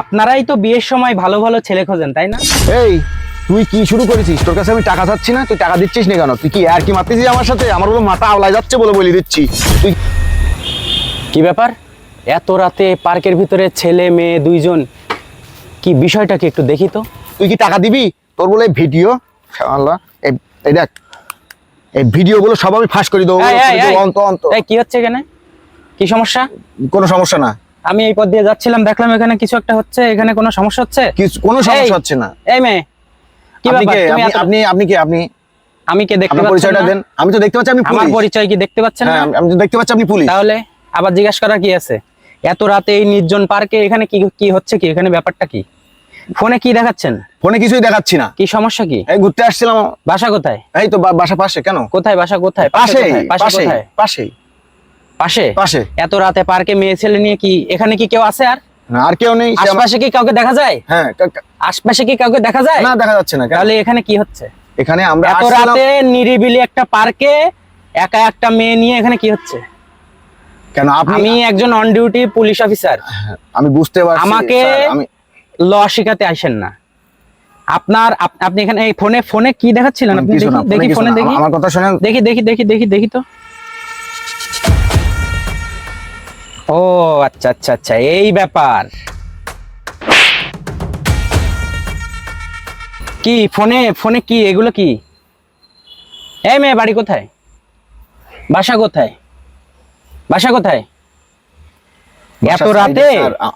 আপনারাই তো বিয়ের সময় ভালো ভালো ছেলে খোঁজেন তাই না? এই তুই কি শুরু করেছিস? তোর কাছে আমি টাকা চাচ্ছি না তুই টাকা দিচ্ছিস না কেন? তুই কি আর কি মারতেছিস আমার সাথে? আমার বলো মাথা আওলায় যাচ্ছে বলে বলে দিচ্ছি। তুই কি ব্যাপার? এত রাতে পার্কের ভিতরে ছেলে মেয়ে দুইজন কি বিষয়টা কি একটু দেখি তো। তুই কি টাকা দিবি? তোর বলে ভিডিও? আল্লাহ এই এই দেখ এই ভিডিও গুলো সব আমি ফাঁস করে দেবো। কি হচ্ছে এখানে? কি সমস্যা? কোনো সমস্যা না। আমি এই পথ দিয়ে যাচ্ছিলাম দেখলাম এখানে কিছু একটা হচ্ছে এখানে কোনো সমস্যা হচ্ছে? কিছু কোনো সমস্যা হচ্ছে না। এই মেয়ে কি ব্যাপার? আপনি আপনি কে? আপনি আমি কে দেখতে পাচ্ছেন পরিচয়টা দেন। আমি তো দেখতে পাচ্ছি আপনি আমার পরিচয় কি দেখতে পাচ্ছেন না? হ্যাঁ আমি- আমি তো দেখতে পাচ্ছি আপনি পুলিশ। তাহলে আবার জিজ্ঞাসা করার কি আছে? এত রাতে এই নির্জন পার্কে এখানে কি কি হচ্ছে কি? এখানে ব্যাপারটা কি? ফোনে কি দেখাচ্ছেন? ফোনে কিছুই দেখাচ্ছি না। কি সমস্যা কি? এই ঘুরতে আসছিলাম। বাসা কোথায়? এই তো বাসা পাশে কেন? কোথায়? বাসা কোথায়? পাশে পাশে পাশে পাশে? পাশে। এত রাতে পার্কে মেয়ে ছেলে নিয়ে কি এখানে কি কেউ আছে আর? না আর কেউ নেই আশপাশে কি কাউকে দেখা যায়? হ্যাঁ আশপাশে কি কাউকে দেখা যায়? না দেখা যাচ্ছে না? তাহলে এখানে কি হচ্ছে? এখানে আমরা এত রাতে নিরিবিলি একটা পার্কে একা একটা মেয়ে নিয়ে এখানে কি হচ্ছে? কেন আপনি আমি একজন অন ডিউটি পুলিশ অফিসার আমি বুঝতে পারছি আমাকে আমি ল শিখাতে আসেন না। আপনার আপনি এখানে এই ফোনে ফোনে কি দেখাচ্ছিলেন? আপনি দেখি দেখি ফোনে দেখি। আমার কথা শুনেন। দেখি দেখি দেখি দেখি দেখি তো। ও আচ্ছা আচ্ছা আচ্ছা এই ব্যাপার। কি ফোনে ফোনে কি এগুলো কি? এই মেয়ে বাড়ি কোথায়? বাসা কোথায়? বাসা কোথায়? এত রাতে?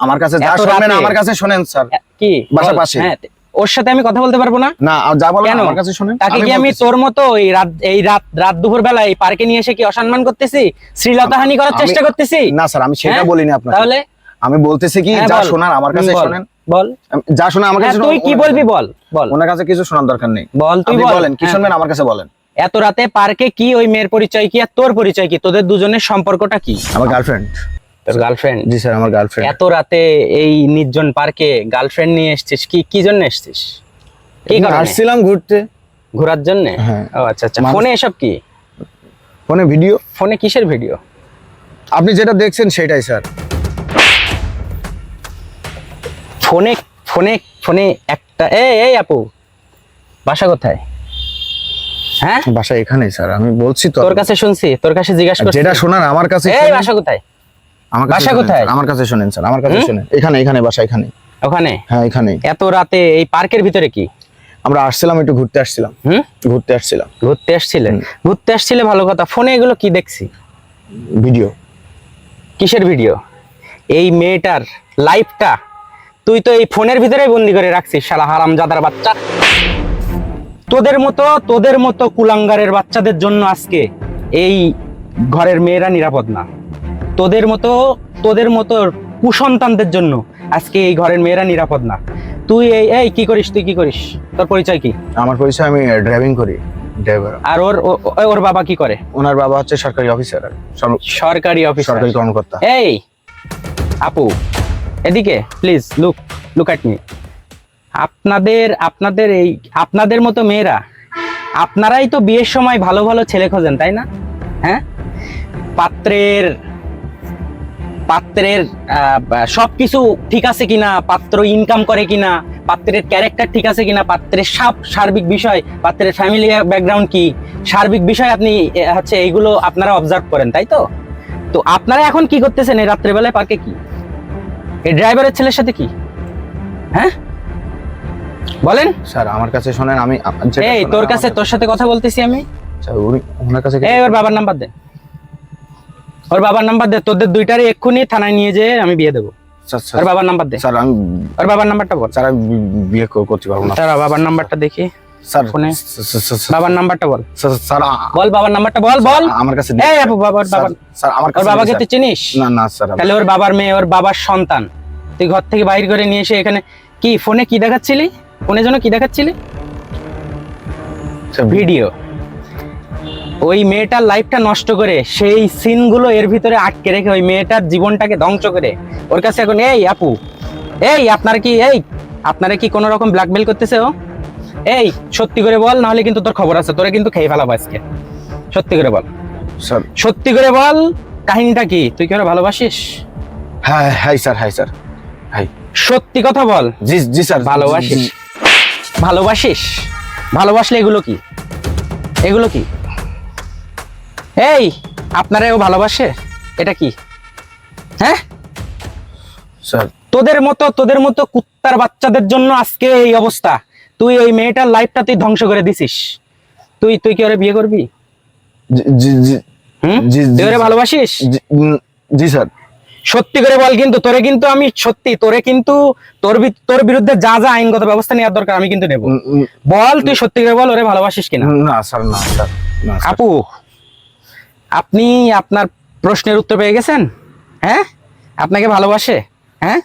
আমার কাছে যা শুনবেন আমার কাছে শুনেন স্যার। কি? বাসা পাশে। হ্যাঁ ওর সাথে আমি কথা বলতে পারব না? না যা কেন? আমার কাছে শুনেন তাকে কি আমি তোর মতো এই রাত এই রাত রাত দুপুর বেলা এই পার্কে নিয়ে এসে কি অসম্মান করতেছি? শ্রীলতাহানি করার চেষ্টা করতেছি? না স্যার আমি সেটা হ্যাঁ? বলিনি আপনাকে। তাহলে? আমি বলতেছি কি হ্যাঁ, যা শোনার আমার কাছে বল, শুনেন। বল। যা শোনা আমার হ্যাঁ, কাছে তুই কি বলবি বল বল। ওনার কাছে কিছু শোনার দরকার নেই। বল তুই বলেন কি হ্যাঁ। শুনবেন আমার কাছে বলেন। এত রাতে পার্কে কি ওই মেয়ের পরিচয় কি আর তোর পরিচয় কি? তোদের দুজনের সম্পর্কটা কি? আমার গার্লফ্রেন্ড তোর গার্লফ্রেন্ড জি স্যার আমার গার্লফ্রেন্ড এত রাতে এই নির্জন পার্কে গার্লফ্রেন্ড নিয়ে এসেছিস? কি কি জন্য এসেছিস? কি কারণে? আসছিলাম ঘুরতে। ঘোরার জন্য? হ্যাঁ। ও আচ্ছা আচ্ছা। ফোনে এসব কি? ফোনে ভিডিও। ফোনে কিসের ভিডিও? আপনি যেটা দেখছেন সেটাই স্যার। ফোনে ফোনে ফোনে একটা এই এই আপু বাসা কোথায়? হ্যাঁ? বাসা এখানেই স্যার। আমি বলছি তো তোর কাছে শুনছি তোর কাছে জিজ্ঞাসা করছি যেটা শোনার আমার কাছে এই বাসা কোথায়? আমার কাছে বাসা কোথায়? আমার কাছে শুনেন স্যার আমার কাছে? শুনেন। এখানে এখানে বাসা এখানে। ওখানে? হ্যাঁ এখানে। এত রাতে এই পার্কের ভিতরে কি? আমরা আসছিলাম একটু ঘুরতে আসছিলাম। হুম? ঘুরতে আসছিলাম। ঘুরতে আসছিলে? ঘুরতে আসছিলে ভালো কথা। ফোনে এগুলো কি দেখছি? ভিডিও। কিসের ভিডিও? এই মেয়েটার লাইফটা তুই তো এই ফোনের ভিতরেই বন্দি করে রাখছিস শালা হারাম জাদার বাচ্চা। তোদের মতো তোদের মতো কুলাঙ্গারের বাচ্চাদের জন্য আজকে এই ঘরের মেয়েরা নিরাপদ না। তোদের মতো তোদের মতো কুসন্তানদের জন্য আজকে এই ঘরের মেয়েরা নিরাপদ না। তুই এই এই কি করিস তুই কি করিস? তোর পরিচয় কি? আমার পরিচয় আমি ড্রাইভিং করি ড্রাইভার আর ওর ওর বাবা কি করে? ওনার বাবা হচ্ছে সরকারি অফিসার সরকারি অফিসার সরকারি কর্মকর্তা। এই আপু এদিকে please look look at me আপনাদের আপনাদের এই আপনাদের মতো মেয়েরা আপনারাই তো বিয়ের সময় ভালো ভালো ছেলে খোঁজেন তাই না? হ্যাঁ? পাত্রের পাত্রের সব কিছু ঠিক আছে কিনা পাত্র ইনকাম করে কিনা পাত্রের ক্যারেক্টার ঠিক আছে কিনা পাত্রের সব সার্বিক বিষয় পাত্রের ফ্যামিলি ব্যাকগ্রাউন্ড কি সার্বিক বিষয় আপনি হচ্ছে এইগুলো আপনারা অবজার্ভ করেন তাই তো? তো আপনারা এখন কি করতেছেন এই রাত্রেবেলায় পার্কে কি? এই ড্রাইভারের ছেলের সাথে কি? হ্যাঁ? বলেন। স্যার আমার কাছে শোনেন আমি এই তোর কাছে তোর সাথে কথা বলতেছি আমি। ওনার কাছে এই ওর বাবার নাম্বার দে। ওর বাবার নাম্বার দে তোদের দুইটারে এক্ষুনি থানায় নিয়ে যেয়ে আমি বিয়ে দেবো। স্যার, ওর বাবার নাম্বার দে। স্যার আমি ওর বাবার নাম্বারটা বল। স্যার আমি বিয়ে কর- করতে পারব না। তার বাবার নাম্বারটা দেখি। স্যার ফোনে? স্যার, স্যার, স্যার, বাবার নাম্বারটা বল। স্যার, স্যার বল বাবার নাম্বারটা বল বল। আমার কাছে এই বাবার স্যার, বাবার। স্যার আমার কাছে বাবাকে তুই চিনিস? না না স্যার তাহলে ওর বাবার মেয়ে ওর বাবার সন্তান। তুই ঘর থেকে বাইর করে নিয়ে এসে এখানে কি ফোনে কি দেখাচ্ছিলি? ফোনে জন্য কি দেখাচ্ছিলি? ভিডিও। ওই মেয়েটার লাইফটা নষ্ট করে সেই সিনগুলো এর ভিতরে আটকে রেখে ওই মেয়েটার জীবনটাকে ধ্বংস করে। ওর কাছে এখন এই আপু এই আপনার কি এই আপনারা কি কোনো রকম ব্ল্যাকমেল করতেছে ও? এই সত্যি করে বল নাহলে কিন্তু তোর খবর আছে তোরা কিন্তু খেয়ে ফেলাবো আজকে। সত্যি করে বল। স্যার। সত্যি করে বল কাহিনীটা কি? তুই কি ওরা ভালোবাসিস? হ্যাঁ hi sir hi sir hi. সত্যি কথা বল। জি জি স্যার ভালোবাসিস? ভালোবাসিস? ভালোবাসলে এগুলো কি? এগুলো কি? এই আপনারা ও ভালোবাসে? এটা কি? হ্যাঁ? স্যার। তোদের মতো তোদের মতো কুত্তার বাচ্চাদের জন্য আজকে এই অবস্থা। তুই এই মেয়েটার লাইফটা তুই ধ্বংস করে দিছিস। তুই তুই কি ওরে বিয়ে করবি? জি জি জি। হুম? তুই ওরে ভালোবাসিস? জি, স্যার। সত্যি করে বল কিন্তু তোরে কিন্তু আমি সত্যি তোরে কিন্তু তোর তোর বিরুদ্ধে যা যা আইনগত ব্যবস্থা নেওয়ার দরকার আমি কিন্তু নেব। বল তুই সত্যি করে বল ওরে ভালোবাসিস কিনা? না স্যার না স্যার। আপু আপনি আপনার প্রশ্নের উত্তর পেয়ে গেছেন? হ্যাঁ? আপনাকে ভালোবাসে? হ্যাঁ?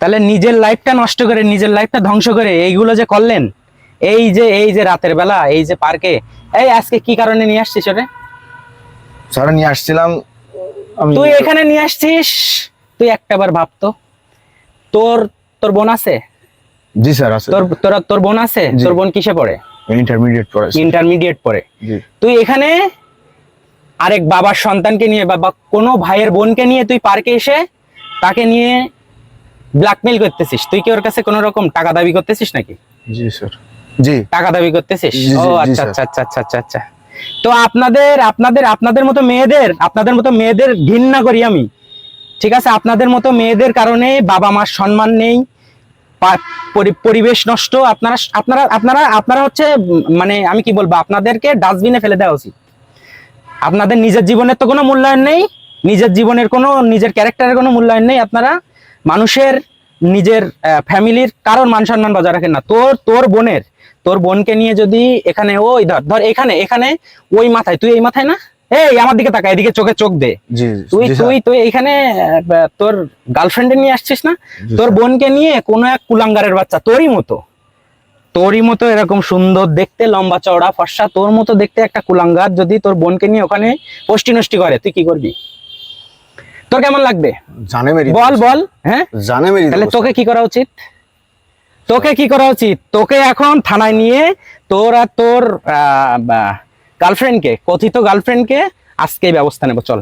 তাহলে নিজের লাইফটা নষ্ট করে নিজের লাইফটা ধ্বংস করে এইগুলো যে করলেন এই যে এই যে রাতের বেলা এই যে পার্কে এই আজকে কি কারণে নিয়ে আসছিস ওরে? স্যার নিয়ে আসছিলাম তুই এখানে নিয়ে আসছিস? তুই একটাবার ভাবতো তোর তোর বোন আছে? জি স্যার আছে। তোর তোর তোর বোন আছে। তোর বোন কিসে পড়ে? ইন্টারমিডিয়েট পড়ে ইন্টারমিডিয়েট পড়ে। তুই এখানে আরেক বাবার সন্তানকে নিয়ে বা কোনো ভাইয়ের বোনকে নিয়ে তুই পার্কে এসে তাকে নিয়ে ব্ল্যাকমেল করতেছিস। তুই কি ওর কাছে কোনো রকম টাকা দাবি করতেছিস নাকি? জি স্যার জি। টাকা দাবি করতেছিস? ও আচ্ছা আচ্ছা আচ্ছা আচ্ছা আচ্ছা আচ্ছা। তো আপনাদের আপনাদের আপনাদের মতো মেয়েদের আপনাদের মতো মেয়েদের ঘৃণা করি আমি। ঠিক আছে? আপনাদের মতো মেয়েদের কারণে বাবা মার সম্মান নেই পরিবেশ নষ্ট। আপনারা আপনারা আপনারা আপনারা হচ্ছে মানে আমি কি বলব? আপনাদেরকে ডাস্টবিনে ফেলে দেওয়া উচিত। আপনাদের নিজের জীবনের তো কোনো মূল্যায়ন নেই নিজের জীবনের কোনো নিজের ক্যারেক্টারের কোনো মূল্যায়ন নেই আপনারা মানুষের নিজের ফ্যামিলির কারোর মান সম্মান বজায় রাখেন না। তোর তোর বোনের তোর বোনকে নিয়ে যদি এখানে ওই ধর ধর এখানে এখানে ওই মাথায় তুই এই মাথায় না? এই আমার দিকে তাকা এদিকে চোখে চোখ দে। তুই তুই তুই এখানে তোর গার্লফ্রেন্ডে নিয়ে আসছিস না? তোর বোনকে নিয়ে কোনো এক কুলাঙ্গারের বাচ্চা তোরই মতো। তোরই মতো এরকম সুন্দর দেখতে লম্বা চওড়া ফর্সা তোর মতো দেখতে একটা কুলাঙ্গার যদি তোর বোনকে নিয়ে ওখানে পোষ্টি নষ্টি করে তুই কি করবি? তোর কেমন লাগবে? জানে মেরি বল বল হ্যাঁ? জানে মেরি তাহলে তোকে কি করা উচিত? তোকে কি করা উচিত? তোকে এখন থানায় নিয়ে তোর আর তোর গার্লফ্রেন্ডকে কথিত গার্লফ্রেন্ডকে আজকেই ব্যবস্থা নেব চল।